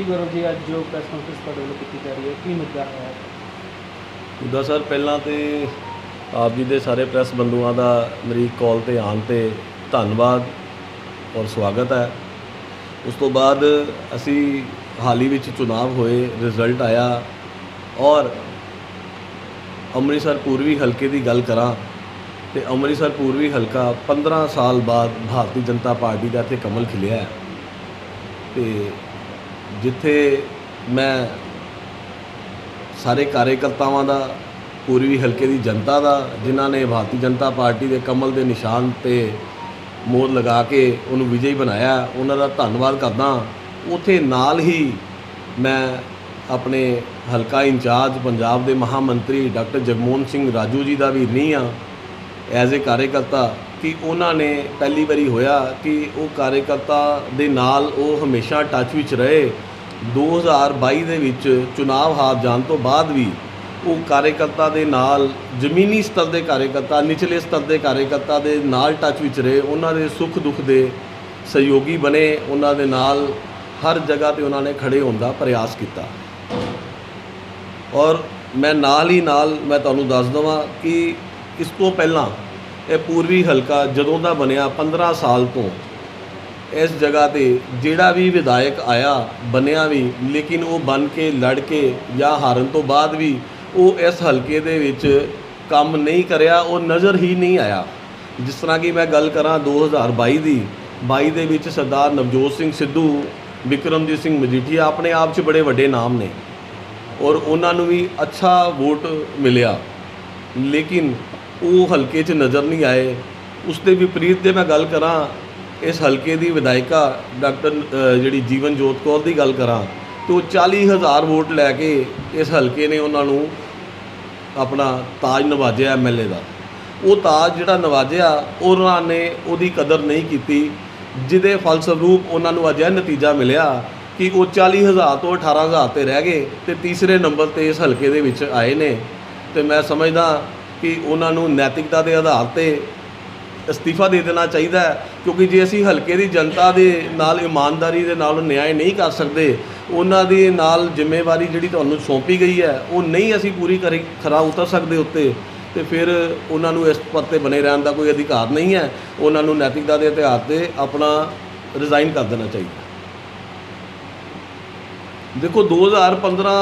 ਜੀ ਗੌਰਵ ਜੀ, ਅੱਜ ਜੋ ਪ੍ਰੈਸ ਕਾਨਫਰੰਸ ਤੁਹਾਡੇ ਵੱਲੋਂ ਕੀਤੀ ਜਾ ਰਹੀ ਹੈ, ਕੀ ਮੁੱਦਾ ਹੈ? ਉਦਾ ਸਰ, ਪਹਿਲਾਂ ਤੇ ਆਪ ਜੀ ਦੇ ਸਾਰੇ ਪ੍ਰੈਸ ਬੰਧੂਆਂ ਦਾ ਮੇਰੀ ਕਾਲ ਤੇ ਆਉਣ ਤੇ ਧੰਨਵਾਦ ਔਰ ਸਵਾਗਤ ਹੈ। ਉਸ ਤੋਂ ਬਾਅਦ ਅਸੀਂ ਹਾਲ ਹੀ ਵਿੱਚ ਚੁਣਾਵ ਹੋਏ ਰਿਜ਼ਲਟ ਆਇਆ ਔਰ ਅੰਮ੍ਰਿਤਸਰ ਪੂਰਬੀ ਹਲਕੇ ਦੀ ਗੱਲ ਕਰਾਂ ਤੇ ਅੰਮ੍ਰਿਤਸਰ ਪੂਰਬੀ ਹਲਕਾ 15 ਸਾਲ ਬਾਅਦ ਭਾਰਤੀ ਜਨਤਾ ਪਾਰਟੀ ਦਾ ਇੱਥੇ ਕਮਲ ਖਿਲਿਆ ਹੈ ਤੇ ਜਿੱਥੇ ਮੈਂ ਸਾਰੇ ਕਾਰਜਕਰਤਾਵਾਂ ਦਾ ਪੂਰਬੀ ਹਲਕੇ ਦੀ ਜਨਤਾ ਦਾ, ਜਿਨ੍ਹਾਂ ਨੇ ਭਾਰਤੀ ਜਨਤਾ ਪਾਰਟੀ ਦੇ ਕਮਲ ਦੇ ਨਿਸ਼ਾਨ ਤੇ ਮੋਹਰ ਲਗਾ ਕੇ ਉਹਨੂੰ ਵਿਜੇਈ ਬਣਾਇਆ, ਉਹਨਾਂ ਦਾ ਧੰਨਵਾਦ ਕਰਦਾ ਉਥੇ ਨਾਲ ਹੀ ਮੈਂ ਆਪਣੇ ਹਲਕਾ ਇੰਚਾਰਜ ਪੰਜਾਬ ਦੇ ਮਹਾਮੰਤਰੀ ਡਾਕਟਰ ਜਗਮੋਹਨ ਸਿੰਘ ਰਾਜੂ ਜੀ ਦਾ ਵੀ ਨਹੀਂ ਆ। ਐਜ਼ ਅ ਕਾਰਜਕਰਤਾ ਕਿ ਉਹਨਾਂ ਨੇ ਪਹਿਲੀ ਵਾਰੀ ਹੋਇਆ ਕਿ ਉਹ ਕਾਰਜਕਰਤਾ ਦੇ ਨਾਲ ਉਹ ਹਮੇਸ਼ਾ ਟੱਚ ਵਿੱਚ ਰਹੇ। 2022 ਦੇ ਵਿੱਚ ਚੁਣਾਵ ਹਾਰ ਜਾਣ ਤੋਂ ਬਾਅਦ ਵੀ ਉਹ ਕਾਰਜਕਰਤਾ ਦੇ ਨਾਲ, ਜ਼ਮੀਨੀ ਸਤਰ ਦੇ ਕਾਰਜਕਰਤਾ, ਨਿਚਲੇ ਸਤਰ ਦੇ ਕਾਰਜਕਰਤਾ ਦੇ ਨਾਲ ਟੱਚ ਵਿੱਚ ਰਹੇ। ਉਹਨਾਂ ਦੇ ਸੁੱਖ ਦੁੱਖ ਦੇ ਸਹਿਯੋਗੀ ਬਣੇ। ਉਹਨਾਂ ਦੇ ਨਾਲ ਹਰ ਜਗ੍ਹਾ ਤੇ ਉਹਨਾਂ ਨੇ ਖੜੇ ਹੋਣ ਦਾ ਪ੍ਰਯਾਸ ਕੀਤਾ। ਔਰ ਮੈਂ ਨਾਲ ਹੀ ਨਾਲ ਮੈਂ ਤੁਹਾਨੂੰ ਦੱਸ ਦਵਾਂ ਕਿ ਇਸ ਤੋਂ ਪਹਿਲਾਂ ਇਹ ਪੂਰਬੀ ਹਲਕਾ ਜਦੋਂ ਦਾ ਬਣਿਆ 15 ਸਾਲ ਤੋਂ, ਇਸ ਜਗ੍ਹਾ ਤੇ ਜਿਹੜਾ ਵੀ ਵਿਧਾਇਕ ਆਇਆ ਬਣਿਆ ਵੀ, ਲੇਕਿਨ ਉਹ ਬਣ ਕੇ, ਲੜ ਕੇ ਜਾਂ ਹਾਰਨ ਤੋਂ ਬਾਅਦ ਵੀ ਉਹ ਇਸ ਹਲਕੇ ਦੇ ਵਿੱਚ ਕੰਮ ਨਹੀਂ ਕਰਿਆ, ਉਹ ਨਜ਼ਰ ਹੀ ਨਹੀਂ ਆਇਆ। ਜਿਸ ਤਰ੍ਹਾਂ ਕਿ ਮੈਂ ਗੱਲ ਕਰਾਂ 2022 ਦੀ 22 ਦੇ ਵਿੱਚ ਸਰਦਾਰ ਨਵਜੋਤ ਸਿੰਘ ਸਿੱਧੂ, ਵਿਕਰਮਜੀਤ ਸਿੰਘ ਮਜੀਠੀਆ ਆਪਣੇ ਆਪ 'ਚ ਬੜੇ ਵੱਡੇ ਨਾਮ ਨੇ ਔਰ ਉਹਨਾਂ ਨੂੰ ਵੀ ਅੱਛਾ ਵੋਟ ਮਿਲਿਆ। ਲੇਕਿਨ ਉਹ ਹਲਕੇ 'ਚ ਨਜ਼ਰ ਨਹੀਂ ਆਏ। ਉਸ ਦੇ ਵਿਪਰੀਤ ਜੇ ਮੈਂ ਗੱਲ ਕਰਾਂ, ਇਸ ਹਲਕੇ ਦੀ ਵਿਧਾਇਕਾ ਡਾਕਟਰ ਜਿਹੜੀ ਜੀਵਨ ਜੋਤ ਕੌਰ ਦੀ ਗੱਲ ਕਰਾਂ, ਤੇ ਉਹ 40000 ਵੋਟ ਲੈ ਕੇ ਇਸ ਹਲਕੇ ਨੇ ਉਹਨਾਂ ਨੂੰ ਆਪਣਾ ਤਾਜ ਨਵਾਜਿਆ ਐਮਐਲਏ ਦਾ। ਉਹ ਤਾਜ ਜਿਹੜਾ ਨਵਾਜਿਆ, ਉਹਨਾਂ ਨੇ ਉਹਦੀ ਕਦਰ ਨਹੀਂ ਕੀਤੀ, ਜਿਹਦੇ ਫਲਸਰੂਪ ਉਹਨਾਂ ਨੂੰ ਅਜਿਹਾ ਨਤੀਜਾ ਮਿਲਿਆ ਕਿ ਉਹ 40000 ਤੋਂ 18000 ਤੇ ਰਹਿ ਗਏ ਤੇ ਤੀਸਰੇ ਨੰਬਰ ਤੇ ਇਸ ਹਲਕੇ ਦੇ ਵਿੱਚ ਆਏ ਨੇ। ਤੇ ਮੈਂ ਸਮਝਦਾ ਕਿ ਉਹਨਾਂ ਨੂੰ ਨੈਤਿਕਤਾ ਦੇ ਆਧਾਰ ਤੇ ਅਸਤੀਫਾ ਦੇ ਦੇਣਾ ਚਾਹੀਦਾ ਹੈ, ਕਿਉਂਕਿ ਜੇ ਅਸੀਂ ਹਲਕੇ ਦੀ ਜਨਤਾ ਦੇ ਨਾਲ, ਇਮਾਨਦਾਰੀ ਦੇ ਨਾਲ ਨਿਆਂ ਨਹੀਂ ਕਰ ਸਕਦੇ, ਉਹਨਾਂ ਦੇ ਨਾਲ ਜ਼ਿੰਮੇਵਾਰੀ ਜਿਹੜੀ ਤੁਹਾਨੂੰ ਸੌਂਪੀ ਗਈ ਹੈ, ਉਹ ਨਹੀਂ ਅਸੀਂ ਪੂਰੀ ਕਰੀ, ਖਰਾ ਉਤਰ ਸਕਦੇ ਉੱਤੇ, ਤੇ ਫਿਰ ਉਹਨਾਂ ਨੂੰ ਇਸ ਪਦ ਤੇ ਬਣੇ ਰਹਿਣ ਦਾ ਕੋਈ ਅਧਿਕਾਰ ਨਹੀਂ ਹੈ, ਉਹਨਾਂ ਨੂੰ ਨੈਤਿਕਤਾ ਦੇ ਆਧਾਰ ਤੇ ਆਪਣਾ ਰਿਜ਼ਾਈਨ ਕਰ ਦੇਣਾ ਚਾਹੀਦਾ। ਦੇਖੋ 2015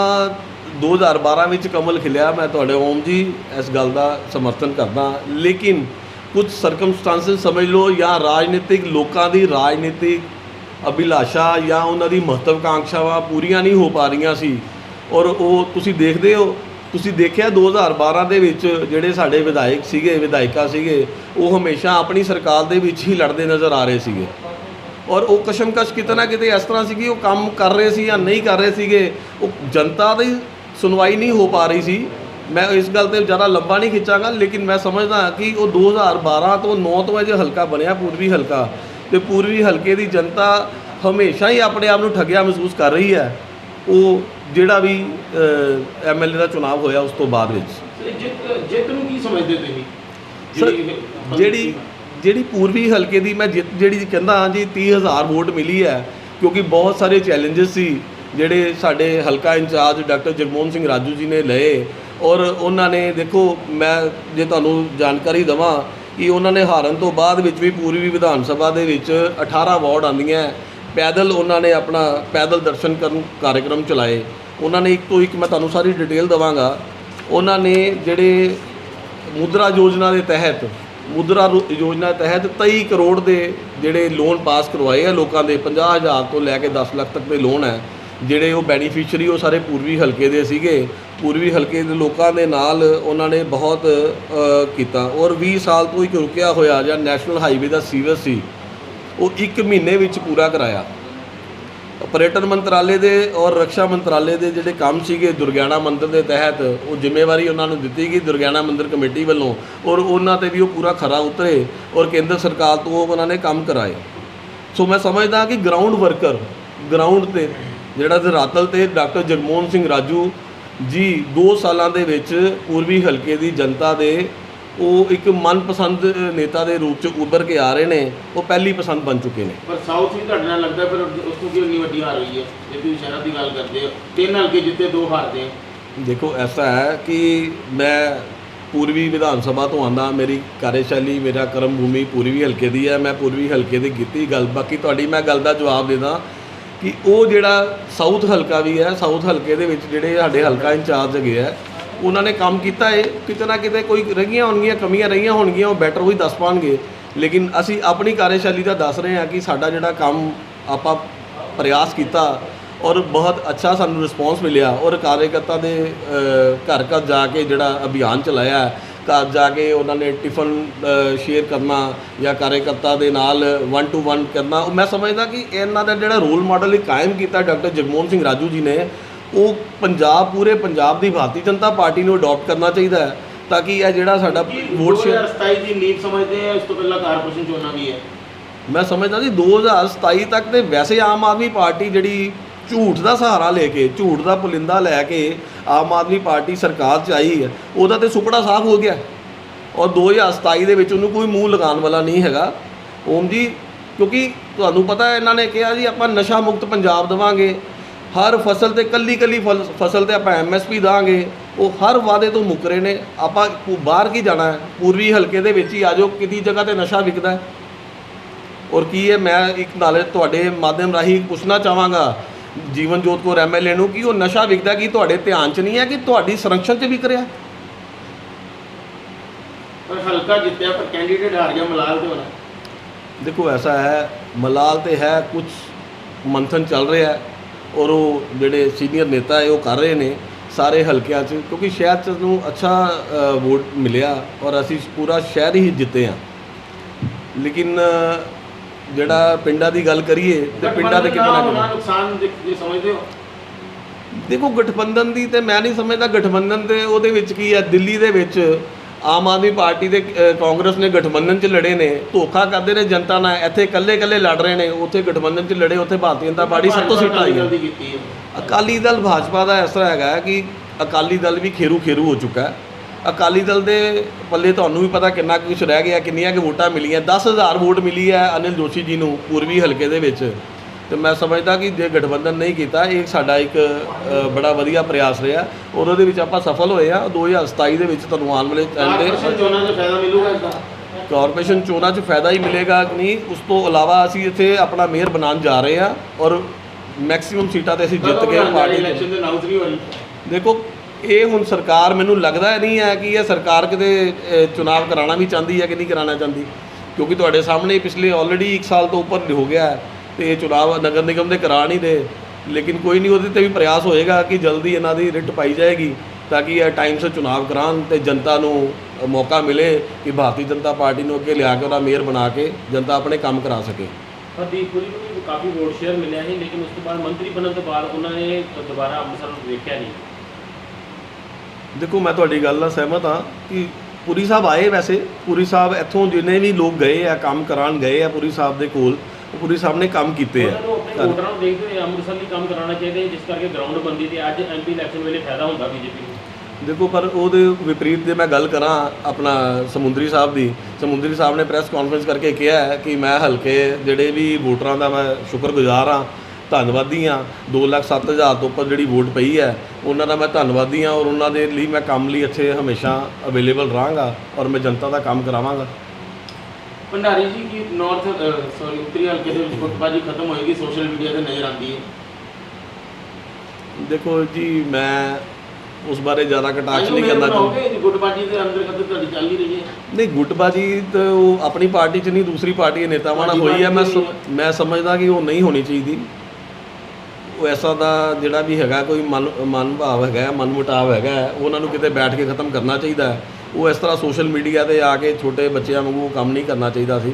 2012 ਵਿੱਚ ਕਮਲ ਖਿਲਿਆ, ਮੈਂ ਤੁਹਾਡੇ ਓਮ ਜੀ ਇਸ ਗੱਲ ਦਾ ਸਮਰਥਨ ਕਰਦਾ। ਲੇਕਿਨ ਕੁਝ ਸਰਕਮਸਟੈਂਸਸ ਸਮਝ ਲਓ ਜਾਂ ਰਾਜਨੀਤਿਕ ਲੋਕਾਂ ਦੀ ਰਾਜਨੀਤਿਕ ਅਭਿਲਾਸ਼ਾ ਜਾਂ ਉਹਨਾਂ ਦੀ ਮਹੱਤਵਕਾਂਖਸ਼ਾਵਾਂ ਪੂਰੀਆਂ ਨਹੀਂ ਹੋ ਪਾ ਰਹੀਆਂ ਸੀ। ਔਰ ਉਹ ਤੁਸੀਂ ਦੇਖਦੇ ਹੋ, ਤੁਸੀਂ ਦੇਖਿਆ 2012 ਦੇ ਵਿੱਚ ਜਿਹੜੇ ਸਾਡੇ ਵਿਧਾਇਕ ਸੀਗੇ, ਵਿਧਾਇਕਾ ਸੀਗੇ, ਉਹ ਹਮੇਸ਼ਾ ਆਪਣੀ ਸਰਕਾਰ ਦੇ ਵਿੱਚ ਹੀ ਲੜਦੇ ਨਜ਼ਰ ਆ ਰਹੇ ਸੀਗੇ। ਔਰ ਉਹ ਕਸ਼ਮਕਸ਼ ਕਿਤੇ ਨਾ ਕਿਤੇ ਇਸ ਤਰ੍ਹਾਂ ਸੀ ਕਿ ਉਹ ਕੰਮ ਕਰ ਰਹੇ ਸੀ ਜਾਂ ਨਹੀਂ ਕਰ ਰਹੇ ਸੀਗੇ। ਉਹ ਜਨਤਾ ਦੀ ਸੁਣਵਾਈ ਨਹੀਂ ਹੋ ਪਾ ਰਹੀ ਸੀ। ਮੈਂ ਇਸ ਗੱਲ ਤੇ ਜ਼ਿਆਦਾ ਲੰਬਾ ਨਹੀਂ ਖਿੱਚਾਂਗਾ ਲੇਕਿਨ ਮੈਂ ਸਮਝਦਾ ਕਿ ਉਹ 2012 ਤੋਂ 9 ਤੋਂ ਇਹ ਜੋ ਹਲਕਾ ਬਣਿਆ ਪੂਰਬੀ ਹਲਕਾ ਤੇ ਪੂਰਬੀ ਹਲਕੇ ਦੀ ਜਨਤਾ ਹਮੇਸ਼ਾ ਹੀ ਆਪਣੇ ਆਪ ਨੂੰ ਠੱਗਿਆ ਮਹਿਸੂਸ ਕਰ ਰਹੀ ਹੈ। ਉਹ ਜਿਹੜਾ ਵੀ ਐਮਐਲਏ ਦਾ ਚੁਣਾਵ ਹੋਇਆ ਉਸ ਤੋਂ ਬਾਅਦ ਵਿੱਚ। ਜਿੱਤ ਨੂੰ ਕੀ ਸਮਝਦੇ ਤੁਸੀਂ? ਜਿਹੜੀ ਜਿਹੜੀ ਪੂਰਬੀ ਹਲਕੇ ਦੀ ਮੈਂ ਜਿੱਤ ਜਿਹੜੀ ਕਹਿੰਦਾ ਹਾਂ ਜੀ 30000 ਵੋਟ ਮਿਲੀ ਹੈ ਕਿਉਂਕਿ ਬਹੁਤ ਸਾਰੇ ਚੈਲੰਜਸ ਸੀ। ਜਿਹੜੇ ਸਾਡੇ ਹਲਕਾ ਇੰਚਾਰਜ ਡਾਕਟਰ ਜਗਮੋਹਨ ਸਿੰਘ ਰਾਜੂ ਜੀ ਨੇ ਲਏ, ਔਰ ਉਹਨਾਂ ਨੇ ਦੇਖੋ, ਮੈਂ ਜੇ ਤੁਹਾਨੂੰ ਜਾਣਕਾਰੀ ਦਵਾਂ ਕਿ ਉਹਨਾਂ ਨੇ ਹਾਰਨ ਤੋਂ ਬਾਅਦ ਵਿੱਚ ਵੀ ਪੂਰਬੀ ਵਿਧਾਨ ਸਭਾ ਦੇ ਵਿੱਚ 18 ਵਾਰਡ ਆਉਂਦੀਆਂ, ਪੈਦਲ ਉਹਨਾਂ ਨੇ ਆਪਣਾ ਪੈਦਲ ਦਰਸ਼ਨ ਕਰਨ ਕਾਰਜਕ੍ਰਮ ਚਲਾਏ। ਉਹਨਾਂ ਨੇ ਇੱਕ ਤੋਂ ਇੱਕ ਮੈਂ ਤੁਹਾਨੂੰ ਸਾਰੀ ਡਿਟੇਲ ਦਵਾਂਗਾ। ਉਹਨਾਂ ਨੇ ਜਿਹੜੇ ਮੁਦਰਾ ਯੋਜਨਾ ਦੇ ਤਹਿਤ, ਮੁਦਰਾ ਰੋ- ਯੋਜਨਾ ਤਹਿਤ 23 ਕਰੋੜ ਦੇ ਜਿਹੜੇ ਲੋਨ ਪਾਸ ਕਰਵਾਏ ਆ ਲੋਕਾਂ ਦੇ 50000 ਤੋਂ ਲੈ ਕੇ 10 ਲੱਖ ਤੱਕ ਦੇ ਲੋਨ ਹੈ। ਜਿਹੜੇ ਉਹ ਬੈਨੀਫੀਸ਼ੀਅਰੀ ਉਹ ਸਾਰੇ ਪੂਰਬੀ ਹਲਕੇ ਦੇ ਸੀਗੇ। ਪੂਰਬੀ ਹਲਕੇ ਦੇ ਲੋਕਾਂ ਦੇ ਨਾਲ ਉਹਨਾਂ ਨੇ ਬਹੁਤ ਕੀਤਾ। ਔਰ 20 ਸਾਲ ਤੋਂ ਇੱਕ ਰੁਕਿਆ ਹੋਇਆ ਜਾਂ ਨੈਸ਼ਨਲ ਹਾਈਵੇ ਦਾ ਸੀਵਰ ਸੀ, ਉਹ 1 ਮਹੀਨੇ ਵਿੱਚ ਪੂਰਾ ਕਰਾਇਆ। ਪਰਯਟਨ ਮੰਤਰਾਲੇ ਦੇ ਔਰ ਰੱਖਿਆ ਮੰਤਰਾਲੇ ਦੇ ਜਿਹੜੇ ਕੰਮ ਸੀਗੇ ਦੁਰਗਿਆਣਾ ਮੰਦਿਰ ਦੇ ਤਹਿਤ, ਉਹ ਜ਼ਿੰਮੇਵਾਰੀ ਉਹਨਾਂ ਨੂੰ ਦਿੱਤੀ ਗਈ ਦੁਰਗਿਆਣਾ ਮੰਦਿਰ ਕਮੇਟੀ ਵੱਲੋਂ। ਔਰ ਉਹਨਾਂ ਤੇ ਵੀ ਉਹ ਪੂਰਾ ਖਰਾ ਉਤਰੇ ਔਰ ਕੇਂਦਰ ਸਰਕਾਰ ਤੋਂ ਉਹ ਉਹਨਾਂ ਨੇ ਕੰਮ ਕਰਾਏ। ਸੋ ਮੈਂ ਸਮਝਦਾ ਕਿ ਗਰਾਊਂਡ ਵਰਕਰ ਗਰਾਊਂਡ ਤੇ ਜਿਹੜਾ ਤੇ ਰਾਤਲ ਤੇ ਡਾਕਟਰ ਜਗਮੋਹਨ ਸਿੰਘ ਰਾਜੂ ਜੀ 2 ਸਾਲਾਂ ਦੇ ਵਿੱਚ ਪੂਰਬੀ ਹਲਕੇ ਦੀ ਜਨਤਾ ਦੇ ਉਹ ਇੱਕ ਮਨਪਸੰਦ ਨੇਤਾ ਦੇ ਰੂਪ 'ਚ ਉੱਭਰ ਕੇ ਆ ਰਹੇ ਨੇ ਉਹ ਪਹਿਲੀ ਪਸੰਦ ਬਣ ਚੁੱਕੇ ਨੇ। ਪਰ ਸਾਊਥ ਵੀ ਤੁਹਾਡੇ ਨਾਲ ਲੱਗਦਾ ਫਿਰ ਉਸ ਤੋਂ ਕਿਉਂ ਇੰਨੀ ਵੱਡੀ ਹਾਰ ਹੋਈ ਹੈ ਜੇ ਤੁਸੀਂ ਸ਼ਹਿਰਾਂ ਦੀ ਗੱਲ ਕਰਦੇ ਹੋ। ਤਿੰਨ ਹਲਕੇ ਜਿੱਤੇ ਦੋ ਹਾਰਦੇ ਆ ਦੇਖੋ ਐਸਾ ਹੈ ਕਿ ਮੈਂ ਪੂਰਬੀ ਵਿਧਾਨ ਸਭਾ ਤੋਂ ਆਂਦਾ ਮੇਰੀ ਕਾਰਜਸ਼ੈਲੀ ਮੇਰਾ ਕਰਮ ਭੂਮੀ ਪੂਰਬੀ ਹਲਕੇ ਦੀ ਹੈ ਮੈਂ ਪੂਰਬੀ ਹਲਕੇ ਦੀ ਕੀਤੀ ਗੱਲ। ਬਾਕੀ ਤੁਹਾਡੀ ਮੈਂ ਗੱਲ ਦਾ ਜਵਾਬ ਦੇਦਾ ਕਿ ਉਹ ਜਿਹੜਾ ਸਾਊਥ ਹਲਕਾ ਵੀ ਹੈ, ਸਾਊਥ ਹਲਕੇ ਦੇ ਵਿੱਚ ਜਿਹੜੇ ਸਾਡੇ ਹਲਕਾ ਇੰਚਾਰਜ ਹੈਗੇ ਆ, ਉਹਨਾਂ ਨੇ ਕੰਮ ਕੀਤਾ ਹੈ ਕਿਤੇ ਨਾ ਕਿਤੇ ਕੋਈ ਰਹੀਆਂ ਹੋਣਗੀਆਂ, ਕਮੀਆਂ ਰਹੀਆਂ ਹੋਣਗੀਆਂ, ਉਹ ਬੈਟਰ ਉਹੀ ਦੱਸ ਪਾਣਗੇ। ਲੇਕਿਨ ਅਸੀਂ ਆਪਣੀ ਕਾਰਜਸ਼ੈਲੀ ਦਾ ਦੱਸ ਰਹੇ ਹਾਂ ਕਿ ਸਾਡਾ ਜਿਹੜਾ ਕੰਮ ਆਪਾਂ ਪ੍ਰਯਾਸ ਕੀਤਾ ਔਰ ਬਹੁਤ ਅੱਛਾ ਸਾਨੂੰ ਰਿਸਪੌਂਸ ਮਿਲਿਆ ਔਰ ਕਾਰਜਕਰਤਾ ਦੇ ਘਰ ਘਰ ਜਾ ਕੇ ਜਿਹੜਾ ਅਭਿਆਨ ਚਲਾਇਆ। ਘਰ ਜਾ ਕੇ ਉਹਨਾਂ ਨੇ ਟਿਫਨ ਸ਼ੇਅਰ ਕਰਨਾ ਜਾਂ ਕਾਰਜਕਰਤਾ ਦੇ ਨਾਲ ਵਨ ਟੂ ਵਨ ਕਰਨਾ। ਉਹ ਮੈਂ ਸਮਝਦਾ ਕਿ ਇਹਨਾਂ ਦਾ ਜਿਹੜਾ ਰੋਲ ਮਾਡਲ ਇਹ ਕਾਇਮ ਕੀਤਾ ਡਾਕਟਰ ਜਗਮੋਹਨ ਸਿੰਘ ਰਾਜੂ ਜੀ ਨੇ ਉਹ ਪੰਜਾਬ ਪੂਰੇ ਪੰਜਾਬ ਦੀ ਭਾਰਤੀ ਜਨਤਾ ਪਾਰਟੀ ਨੂੰ ਅਡਾਪਟ ਕਰਨਾ ਚਾਹੀਦਾ ਹੈ ਤਾਂ ਕਿ ਇਹ ਜਿਹੜਾ ਸਾਡਾ ਵੋਟ ਸ਼ੇਅਰ 2027 ਦੀ ਨੀਂਦ ਸਮਝਦੇ ਆ? ਉਸ ਤੋਂ ਪਹਿਲਾਂ ਕਾਰਪੋਰੇਸ਼ਨ ਚੋਣਾਂ ਵੀ ਹੈ। ਮੈਂ ਸਮਝਦਾ ਜੀ 2027 ਤੱਕ ਤੇ ਵੈਸੇ ਆਮ ਆਦਮੀ ਪਾਰਟੀ ਜਿਹੜੀ ਝੂਠ ਦਾ ਸਹਾਰਾ ਲੈ ਕੇ ਝੂਠ ਦਾ ਪੁਲਿੰਦਾ ਲੈ ਕੇ ਆਮ ਆਦਮੀ ਪਾਰਟੀ ਸਰਕਾਰ 'ਚ ਆਈ ਹੈ, ਉਹਦਾ ਤੇ ਸੁਪੜਾ ਸਾਫ਼ ਹੋ ਗਿਆ। ਔਰ 2027 ਦੇ ਵਿੱਚ ਉਹਨੂੰ ਕੋਈ ਮੂੰਹ ਲਗਾਉਣ ਵਾਲਾ ਨਹੀਂ ਹੈਗਾ। ਓਮ ਜੀ, ਕਿਉਂਕਿ ਤੁਹਾਨੂੰ ਪਤਾ ਇਹਨਾਂ ਨੇ ਕਿਹਾ ਜੀ, ਆਪਾਂ ਨਸ਼ਾ ਮੁਕਤ ਪੰਜਾਬ ਦੇਵਾਂਗੇ। ਹਰ ਫਸਲ ਤੇ ਕੱਲੀ ਕੱਲੀ ਫਲ- ਫਸਲ ਤੇ ਆਪਾਂ ਐਮਐਸਪੀ ਦਾਂਗੇ। ਉਹ ਹਰ ਵਾਅਦੇ ਤੋਂ ਮੁੱਕਰੇ ਨੇ। ਆਪਾਂ ਬਾਹਰ ਕੀ ਜਾਣਾ ਹੈ? ਪੂਰਬੀ ਹਲਕੇ ਦੇ ਵਿੱਚ ਹੀ ਆ ਜਾਓ ਕਿਦੀ ਜਗ੍ਹਾ ਤੇ ਨਸ਼ਾ ਵਿਕਦਾ ਹੈ। ਔਰ ਕੀ ਹੈ, ਮੈਂ ਇੱਕ ਨਾਲੇ ਤੁਹਾਡੇ ਮਾਧਿਅਮ ਰਾਹੀਂ ਪੁੱਛਣਾ ਚਾਹਾਂਗਾ ਜੀਵਨ ਜੋਤ ਕੌਰ ਐਮਐਲਏ ਨੂੰ ਕਿ ਉਹ ਨਸ਼ਾ ਵਿਕਦਾ ਕੀ ਤੁਹਾਡੇ ਧਿਆਨ 'ਚ ਨਹੀਂ ਹੈ ਕਿ ਤੁਹਾਡੀ ਸੰਰਕਸ਼ਣ 'ਚ ਵਿਕ ਰਿਹਾ ਪਰ ਹਲਕਾ ਜਿੱਤਿਆ ਪਰ ਕੈਂਡੀਡੇਟ ਹਾਰ ਗਿਆ ਮਲਾਲ ਤੇ ਹੋਣਾ। ਦੇਖੋ ਐਸਾ ਹੈ ਮਲਾਲ ਤੇ ਹੈ ਕੁਝ ਮੰਥਨ ਚੱਲ ਰਿਹਾ ਹੈ ਔਰ ਉਹ ਜਿਹੜੇ ਸੀਨੀਅਰ ਨੇਤਾ ਹੈ ਉਹ ਕਰ ਰਹੇ ਨੇ ਸਾਰੇ ਹਲਕਿਆਂ 'ਚ ਕਿਉਂਕਿ ਸ਼ਹਿਰ 'ਚ ਨੂੰ ਅੱਛਾ ਵੋਟ ਮਿਲਿਆ ਔਰ ਅਸੀਂ ਪੂਰਾ ਸ਼ਹਿਰ ਹੀ ਜਿੱਤੇ ਆ ਲੇਕਿਨ ਜਿਹੜਾ ਪਿੰਡਾਂ ਦੀ ਗੱਲ ਕਰੀਏ ਤੇ ਪਿੰਡਾਂ ਦੇ ਕਿਤੇ ਨਾ ਕਿਤੇ। ਨੁਕਸਾਨ ਦੇ ਦੇ ਸਮਝਦੇ ਹੋ। ਦੇਖੋ ਗਠਬੰਧਨ ਦੀ ਤੇ ਮੈਂ ਨਹੀਂ ਸਮਝਦਾ ਗਠਬੰਧਨ ਤੇ ਉਹਦੇ ਵਿੱਚ ਕੀ ਹੈ ਦਿੱਲੀ ਦੇ ਵਿੱਚ ਆਮ ਆਦਮੀ ਪਾਰਟੀ ਅ, ਕਾਂਗਰਸ ਨੇ ਗਠਬੰਧਨ 'ਚ ਲੜੇ ਨੇ ਧੋਖਾ ਕਰਦੇ ਨੇ ਜਨਤਾ ਨਾਲ ਇੱਥੇ ਇਕੱਲੇ ਇਕੱਲੇ ਲੜ ਰਹੇ ਨੇ ਉੱਥੇ ਗਠਬੰਧਨ 'ਚ ਲੜੇ ਉੱਥੇ ਭਾਰਤੀ ਜਨਤਾ ਪਾਰਟੀ ਸਭ ਤੋਂ ਸੀਟਾਂ ਆਈਆਂ ਅਕਾਲੀ ਦਲ ਭਾਜਪਾ ਦਾ ਇਸ ਤਰ੍ਹਾਂ ਹੈਗਾ ਕਿ ਅਕਾਲੀ ਦਲ ਵੀ ਖੇਰੂ ਖੇਰੂ ਹੋ ਚੁੱਕਾ ਹੈ। ਅਕਾਲੀ ਦਲ ਦੇ ਪੱਲੇ ਤੁਹਾਨੂੰ ਵੀ ਪਤਾ ਕਿੰਨਾ ਕੁਝ ਰਹਿ ਗਿਆ ਕਿੰਨੀਆਂ ਕਿ ਵੋਟਾਂ ਮਿਲੀਆਂ। 10000 ਵੋਟ ਮਿਲੀ ਹੈ ਅਨਿਲ ਜੋਸ਼ੀ ਜੀ ਨੂੰ ਪੂਰਬੀ ਹਲਕੇ ਦੇ ਵਿੱਚ। ਤੇ ਮੈਂ ਸਮਝਦਾ ਕਿ ਜੇ ਗਠਬੰਧਨ ਨਹੀਂ ਕੀਤਾ ਇਹ ਸਾਡਾ ਇੱਕ ਬੜਾ ਵਧੀਆ ਪ੍ਰਯਾਸ ਰਿਹਾ। ਔਰ ਉਹਦੇ ਵਿੱਚ ਆਪਾਂ ਸਫਲ ਹੋਏ ਆ 2027 ਦੇ ਵਿੱਚ ਤੁਹਾਨੂੰ ਆਉਣ ਵਾਲੇ ਟਾਈਮ ਦੇ ਚੋਣਾਂ 'ਚ ਫਾਇਦਾ ਮਿਲੂਗਾ ਇਸਦਾ ਕਾਰਪੋਰੇਸ਼ਨ ਚੋਣਾਂ 'ਚ ਫਾਇਦਾ ਹੀ ਮਿਲੇਗਾ ਕਿ ਨਹੀਂ? ਉਸ ਤੋਂ ਇਲਾਵਾ ਅਸੀਂ ਇੱਥੇ ਆਪਣਾ ਮੇਅਰ ਬਣਾਉਣ ਜਾ ਰਹੇ ਹਾਂ। ਔਰ ਮੈਕਸਿਮਮ ਸੀਟਾਂ ਤੇ ਅਸੀਂ ਜਿੱਤ ਕੇ ਪਾਰਟੀ ਦੇ ਦੇ ਦੇਖੋ ਇਹ ਹੁਣ ਸਰਕਾਰ ਮੈਨੂੰ ਲੱਗਦਾ ਨਹੀਂ ਹੈ ਕਿ ਇਹ ਸਰਕਾਰ ਕਿਤੇ ਅ, ਚੁਣਾਵ ਕਰਾਉਣਾ ਵੀ ਚਾਹੁੰਦੀ ਹੈ ਕਿ ਨਹੀਂ ਕਰਾਉਣਾ ਚਾਹੁੰਦੀ। ਕਿਉਂਕਿ ਤੁਹਾਡੇ ਸਾਹਮਣੇ ਪਿਛਲੇ ਆਲਰੇਡੀ 1 ਸਾਲ ਤੋਂ ਉੱਪਰ ਹੋ ਗਿਆ ਹੈ ਤੇ ਇਹ ਚੁਣਾਵ ਨਗਰ ਨਿਗਮ ਦੇ ਕਰਾ ਨਹੀਂ ਦੇ। ਲੇਕਿਨ ਕੋਈ ਨਹੀਂ ਉਹਦੇ ਤੇ ਵੀ ਪ੍ਰਯਾਸ ਹੋਏਗਾ ਕਿ ਜਲਦੀ ਇਹਨਾਂ ਦੀ ਰਿਟ ਪਾਈ ਜਾਏਗੀ ਤਾਂ ਕਿ ਇਹ ਟਾਈਮ ਸਿਰ ਚੁਣਾਵ ਕਰਾਉਣ ਤੇ ਜਨਤਾ ਨੂੰ ਮੌਕਾ ਮਿਲੇ ਕਿ ਭਾਰਤੀ ਜਨਤਾ ਪਾਰਟੀ ਨੂੰ ਅੱਗੇ ਲਿਆ ਕੇ ਉਹਦਾ ਮੇਅਰ ਬਣਾ ਕੇ ਜਨਤਾ ਆਪਣੇ ਕੰਮ ਕਰਾ ਸਕੇ। ਹਰਦੀਪੁਰੀ ਨੂੰ ਵੀ ਕਾਫੀ ਵੋਟ ਸ਼ੇਅਰ ਮਿਲਿਆ ਸੀ ਲੇਕਿਨ ਉਸ ਤੋਂ ਬਾਅਦ ਮੰਤਰੀ ਬਣਨ ਤੋਂ ਬਾਅਦ ਉਹਨਾਂ ਨੇ ਦੁਬਾਰਾ ਅੰਮ੍ਰਿਤਸਰ ਨੂੰ ਵੇਖਿਆ ਨਹੀਂ। ਦੇਖੋ ਮੈਂ ਤੁਹਾਡੀ ਗੱਲ ਨਾਲ ਸਹਿਮਤ ਹਾਂ ਕਿ ਪੁਰੀ ਸਾਹਿਬ ਆਏ ਵੈਸੇ। ਪੁਰੀ ਸਾਹਿਬ ਇੱਥੋਂ ਜਿੰਨੇ ਵੀ ਲੋਕ ਗਏ ਆ ਕੰਮ ਕਰਾਉਣ ਗਏ ਆ ਪੁਰੀ ਸਾਹਿਬ ਦੇ ਕੋਲ ਉਹ ਪੁਰੀ ਸਾਹਿਬ ਨੇ ਕੰਮ ਕੀਤੇ ਆ। ਉਹਨਾਂ ਨੂੰ ਆਪਣੇ ਵੋਟਰਾਂ ਨੂੰ ਦੇਖਦੇ ਹੋਏ ਅੰਮ੍ਰਿਤਸਰ ਲਈ ਕੰਮ ਕਰਾਉਣਾ ਚਾਹੀਦਾ ਹੈ, ਜਿਸ ਕਰਕੇ ਗਰਾਊਂਡ ਬੰਦੀ ਤੇ ਅੱਜ ਐਮਪੀ ਇਲੈਕਸ਼ਨ ਵੇਲੇ ਫਾਇਦਾ ਹੁੰਦਾ ਬੀਜੇਪੀ ਨੂੰ। ਦੇਖੋ ਪਰ ਉਹਦੇ ਵਿਪਰੀਤ ਜੇ ਮੈਂ ਗੱਲ ਕਰਾਂ ਆਪਣਾ ਸਮੁੰਦਰੀ ਸਾਹਿਬ ਦੀ ਸਮੁੰਦਰੀ ਸਾਹਿਬ ਨੇ ਪ੍ਰੈਸ ਕਾਨਫਰੰਸ ਕਰਕੇ ਕਿਹਾ ਹੈ ਕਿ ਮੈਂ ਹਲਕੇ ਜਿਹੜੇ ਵੀ ਵੋਟਰਾਂ ਦਾ ਮੈਂ ਸ਼ੁਕਰਗੁਜ਼ਾਰ ਹਾਂ ਧੰਨਵਾਦੀ ਹਾਂ। 2,07,000 ਤੋਂ ਉੱਪਰ ਜਿਹੜੀ ਵੋਟ ਪਈ ਹੈ ਉਹਨਾਂ ਦਾ ਮੈਂ ਧੰਨਵਾਦੀ ਹਾਂ ਔਰ ਉਹਨਾਂ ਦੇ ਲਈ ਮੈਂ ਕੰਮ ਲਈ ਇੱਥੇ ਹਮੇਸ਼ਾ ਅਵੇਲੇਬਲ ਰਹਾਂਗਾ ਔਰ ਮੈਂ ਜਨਤਾ ਦਾ ਕੰਮ ਕਰਾਵਾਂਗਾ। ਭੰਡਾਰੀ ਜੀ ਕੀ ਨਾਰਥ ਸੌਰੀ ਉੱਤਰੀ ਹਲਕੇ ਦੇ ਵਿੱਚ ਗੁੱਟਬਾਜੀ ਖਤਮ ਹੋਏਗੀ ਸੋਸ਼ਲ ਮੀਡੀਆ ਤੇ ਨਜ਼ਰ ਆਉਂਦੀ ਹੈ? ਦੇਖੋ ਜੀ ਮੈਂ ਉਸ ਬਾਰੇ ਜ਼ਿਆਦਾ ਕਟਾਕਸ਼ ਨਹੀਂ ਕਰਨਾ ਚਾਹੁੰਦਾ ਗੁੱਟਬਾਜੀ ਦੇ ਅੰਦਰ ਕਦੇ ਤੁਹਾਡੀ ਚੱਲ ਹੀ ਰਹੀ ਹੈ। ਨਹੀਂ ਗੁੱਟਬਾਜੀ ਤਾਂ ਉਹ ਆਪਣੀ ਪਾਰਟੀ 'ਚ ਨਹੀਂ ਦੂਸਰੀ ਪਾਰਟੀ ਦੇ ਨੇਤਾਵਾਂ ਨਾਲ ਹੋਈ ਹੈ। ਮੈਂ ਮੈਂ ਸਮਝਦਾ ਕਿ ਉਹ ਨਹੀਂ ਹੋਣੀ ਚਾਹੀਦੀ। ਉਹ ਐਸਾ ਦਾ ਜਿਹੜਾ ਵੀ ਹੈਗਾ, ਕੋਈ ਮਨ ਮਨ ਭਾਵ ਹੈਗਾ, ਮਨ ਮੁਟਾਵ ਹੈਗਾ, ਉਹਨਾਂ ਨੂੰ ਕਿਤੇ ਬੈਠ ਕੇ ਖਤਮ ਕਰਨਾ ਚਾਹੀਦਾ ਉਹ ਇਸ ਤਰ੍ਹਾਂ ਸੋਸ਼ਲ ਮੀਡੀਆ ਤੇ ਆ ਕੇ ਛੋਟੇ ਬੱਚਿਆਂ ਵਾਂਗੂ ਕੰਮ ਨਹੀਂ ਕਰਨਾ ਚਾਹੀਦਾ ਸੀ।